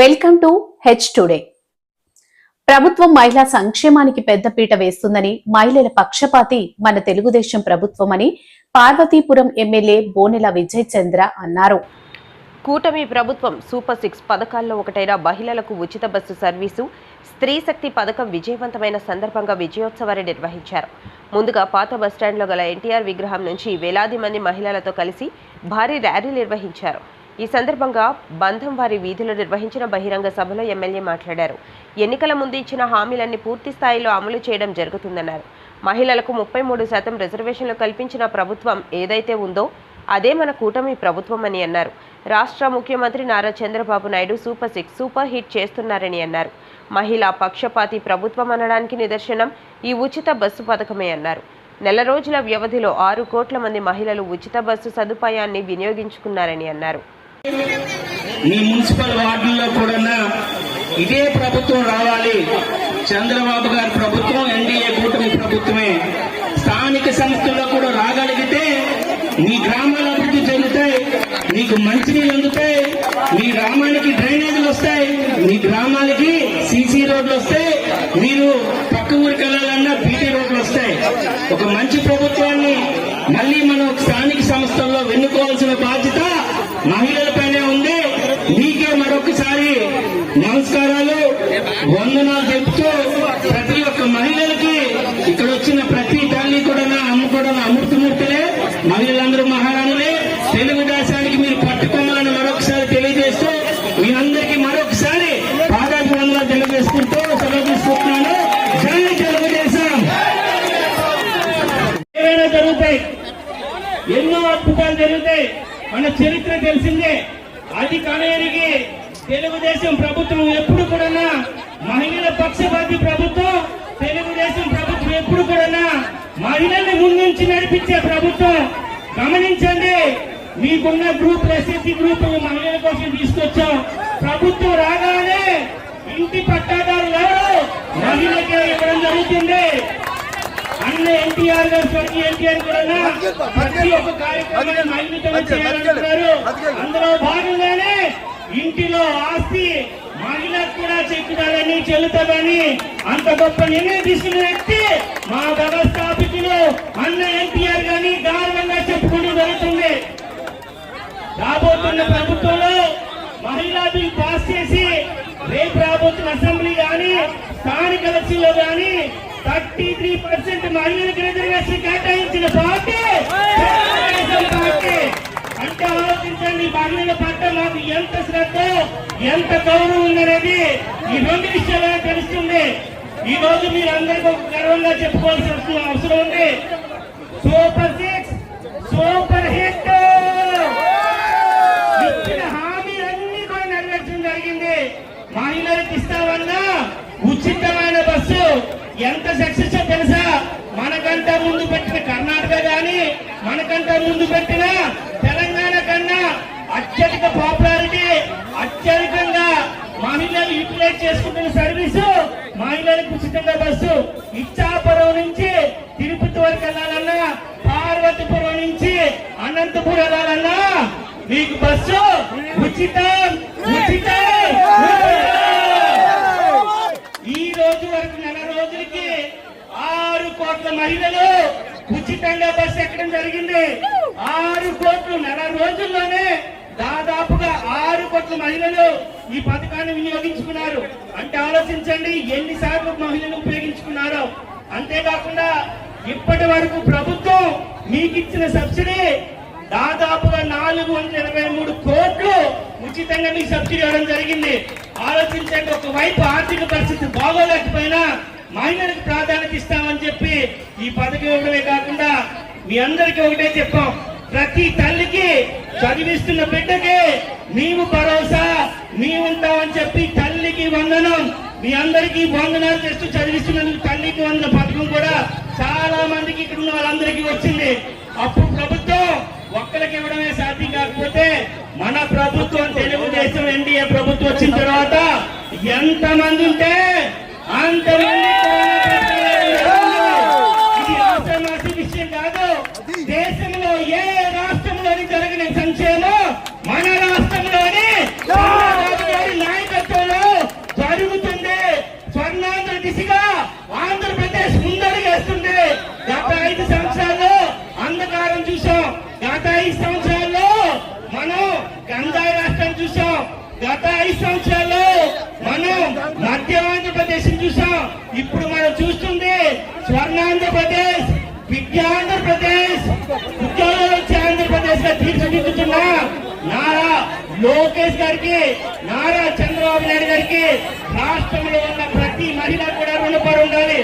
Welcome to H today ప్రభుత్వం మహిళా సంక్షేమానికి పెద్దపీట వేస్తుందని మహిళల పక్షపాతి మన తెలుగుదేశం ప్రభుత్వమని పార్వతీపురం ఎమ్మెల్యే బోనెల విజయ్ చంద్ర అన్నారు. కూటమి ప్రభుత్వం సూపర్ సిక్స్ పథకాల్లో ఒకటైన మహిళలకు ఉచిత బస్సు సర్వీసు స్త్రీ శక్తి పథకం విజయవంతమైన సందర్భంగా విజయోత్సవాన్ని నిర్వహించారు. ముందుగా పాత బస్టాండ్లో గల ఎన్టీఆర్ విగ్రహం నుంచి వేలాది మంది మహిళలతో కలిసి భారీ ర్యాలీ నిర్వహించారు. ఈ సందర్భంగా బంధం వారి వీధిలో నిర్వహించిన బహిరంగ సభలో ఎమ్మెల్యే మాట్లాడారు. ఎన్నికల ముందు ఇచ్చిన హామీలన్నీ పూర్తి స్థాయిలో అమలు చేయడం జరుగుతుందన్నారు. మహిళలకు ముప్పై మూడు శాతం రిజర్వేషన్లు కల్పించిన ప్రభుత్వం ఏదైతే ఉందో అదే మన కూటమి ప్రభుత్వం అని అన్నారు. రాష్ట్ర ముఖ్యమంత్రి Nara Chandrababu Naidu super six super hit చేస్తున్నారని అన్నారు. మహిళా పక్షపాతి ప్రభుత్వం అనడానికి నిదర్శనం ఈ ఉచిత బస్సు పథకమే అన్నారు. నెల రోజుల వ్యవధిలో ఆరు కోట్ల మంది మహిళలు ఉచిత బస్సు సదుపాయాన్ని వినియోగించుకున్నారని అన్నారు. మీ మున్సిపల్ వార్డుల్లో కూడా ఇదే ప్రభుత్వం రావాలి. చంద్రబాబు గారి ప్రభుత్వం ఎన్డీఏ కూటమి ప్రభుత్వమే. స్థానిక సంస్థల్లో కూడా రాగలిగితే మీ గ్రామాల అభివృద్ధి చెందుతాయి మీకు మంచినీళ్ళు అందుతాయి మీ గ్రామానికి డ్రైనేజీలు వస్తాయి మీ గ్రామాలకి సీసీ రోడ్లు వస్తాయి మీరు పక్క ఊరికి వెళ్ళాలన్నా బీటీ రోడ్లు వస్తాయి. ఒక మంచి ప్రభుత్వాన్ని మళ్ళీ మనం స్థానిక సంస్థల్లో వెన్నుకోవాల్సిన బాధ్యత మహిళలపైనే ఉంది. మీకే మరొకసారి నమస్కారాలు. వందనాలు చెప్తూ ప్రతి ఒక్క మహిళలకి ఇక్కడ వచ్చిన ప్రతి తల్లి కూడా నా అమ్మ కూడా నా అమృతమూర్తులే మహిళలందరూ మహారాణులే. తెలుగుదేశానికి మీరు పట్టుకోమని మరొకసారి తెలియజేస్తూ మీ అందరికీ మరొకసారి పాదాభివందనాలు తెలియజేసుకుంటూ సెలవు తీసుకుంటున్నాను. జై తెలుగుదేశం! ఏమైనా జరుగుతాయి. ఎన్నో అద్భుతాలు జరుగుతాయి. మన చరిత్ర తెలిసిందే. అది కనయరికి తెలుగుదేశం ప్రభుత్వం ఎప్పుడు కూడా మహిళల పక్షపాతి ప్రభుత్వం తెలుగుదేశం ప్రభుత్వం ఎప్పుడు కూడా మహిళల్ని ముందుంచి నడిపించే ప్రభుత్వం. గమనించండి మీకున్న గ్రూప్ ఎస్ఎస్సి గ్రూప్ మహిళల కోసం తీసుకొచ్చాం. ప్రభుత్వం రాగానే ఇంటి పట్ట ఎవరు మహిళకే ఇవ్వడం జరుగుతుంది అన్న ఎన్టీఆర్ గారు స్వర్గీయ ఎన్టీఆర్ కూడా ప్రతి ఒక్క కార్యక్రమాన్ని మహిళతో చేయాలంటున్నారు అందులో భాగంగానే ఇంటిలో ఆస్తి మహిళకు కూడా చెక్కుతారని చెల్లుతుందని అంత గొప్ప నిర్ణయం తీసుకున్న వ్యక్తి మా వ్యవస్థాపకులు అన్న ఎన్టీఆర్ గారిని గౌరవంగా చెప్పుకుంటూ జరుగుతుంది రాబోతున్న ప్రభుత్వంలో మహిళా బిల్ పాస్ చేసి రేపు రాబోతున్న అసెంబ్లీ గాని స్థానిక ఎలక్షన్లో గాని థర్టీ త్రీ పర్సెంట్ మహిళలకు రిజర్వేషన్ కేటాయించిన పార్టీ. పార్టీ. అంటే ఆలోచించండి మహిళల పట్ల మాకు ఎంత శ్రద్ధ ఎంత గౌరవం ఉందనేది ఈ రెండు విషయాలు తెలుస్తుంది. ఈ రోజు మీరు అందరికీ ఒక గర్వంగా చెప్పుకోవాల్సిన అవసరం ఉంది. సూపర్ హిట్ ఇచ్చిన హామీలన్నీ కూడా నెరవేర్చడం జరిగింది మహిళలకు ఇస్తామన్నా ఉచితమైన బస్సు ఎంత సక్సెస్ తెలుసా? మనకంట ముందు పెట్టిన కర్ణాటక గాని మనకంట ముందు పెట్టిన తెలంగాణ కన్నా అత్యధిక పాపులారిటీ అత్యధికంగా మహిళలు యూటిలైజ్ చేసుకుంటున్న సర్వీసు మహిళలకు ఉచితంగా బస్సు. ఇచ్చాపురం నుంచి తిరుపతి వరకు వెళ్ళాలన్నా పార్వతీపురం నుంచి అనంతపురం వెళ్ళాలన్నా మీకు బస్సు ఉచితం ఉచితం ఈ రోజు వరకు నెల రోజులకి ఆరు కోట్ల మహిళలు ఉచితంగా బస్సు ఎక్కడం జరిగింది. ఆరు కోట్లు నెల రోజుల్లోనే దాదాపుగా ఆరు కోట్ల మహిళలు ఈ పథకాన్ని వినియోగించుకున్నారు. అంటే ఆలోచించండి ఎన్నిసార్లు మహిళలు ఉపయోగించుకున్నారో. అంతేకాకుండా ఇప్పటి వరకు ప్రభుత్వం మీకు ఇచ్చిన సబ్సిడీ దాదాపుగా నాలుగు వందల ఇరవై మూడు కోట్లు ఉచితంగా మీకు సబ్సిడీ ఇవ్వడం జరిగింది. ఆలోచించండి ఒకవైపు ఆర్థిక పరిస్థితి బాగోలేకపోయినా మైనర్కి ప్రాధాన్యత ఇస్తామని చెప్పి ఈ పథకం ఇవ్వడమే కాకుండా మీ అందరికీ ఒకటే చెప్పాం. ప్రతి తల్లికి చదివిస్తున్న బిడ్డకి నీవు భరోసా నీవుంటావని చెప్పి తల్లికి వందనం మీ అందరికీ వందనాలు చేస్తూ చదివిస్తున్నందుకు తల్లికి వందన పథకం కూడా చాలా మందికి ఇక్కడ ఉన్న వాళ్ళందరికీ వచ్చింది. అప్పుడు ప్రభుత్వం ఒక్కరికి ఇవ్వడమే సాధ్యం కాకపోతే మన ప్రభుత్వం తెలుగుదేశం ఎన్డీఏ ప్రభుత్వం వచ్చిన తర్వాత ఎంత మంది ఉంటే అంతమంది దేశంలో ఏ రాష్ట్రంలోని జరిగిన సంక్షేమం మన రాష్ట్రంలోని నాయకత్వంలో జరుగుతుంది. స్వర్ణాంధ్ర దిశగా ఆంధ్రప్రదేశ్ ముందడుగేస్తుంది గత ఐదు సంవత్సరాల్లో అంధకారం చూసాం గత ఐదు సంవత్సరాల్లో మనం గంగా రాష్ట్రం చూసాం గత ఐదు సంవత్సరాల్లో మనం మధ్య ఆంధ్రప్రదేశ్ చూసాం ఇప్పుడు మనం చూస్తుంది స్వర్ణాంధ్రప్రదేశ్. విద్యాంధ్రప్రదేశ్ ఉద్యోగాలు వచ్చే ఆంధ్రప్రదేశ్గా తీర్చిదిద్దుతున్న నారా లోకేష్ గారికి నారా చంద్రబాబు నాయుడు గారికి రాష్ట్రంలో ఉన్న ప్రతి మహిళ కూడా రుణపడి ఉండాలి.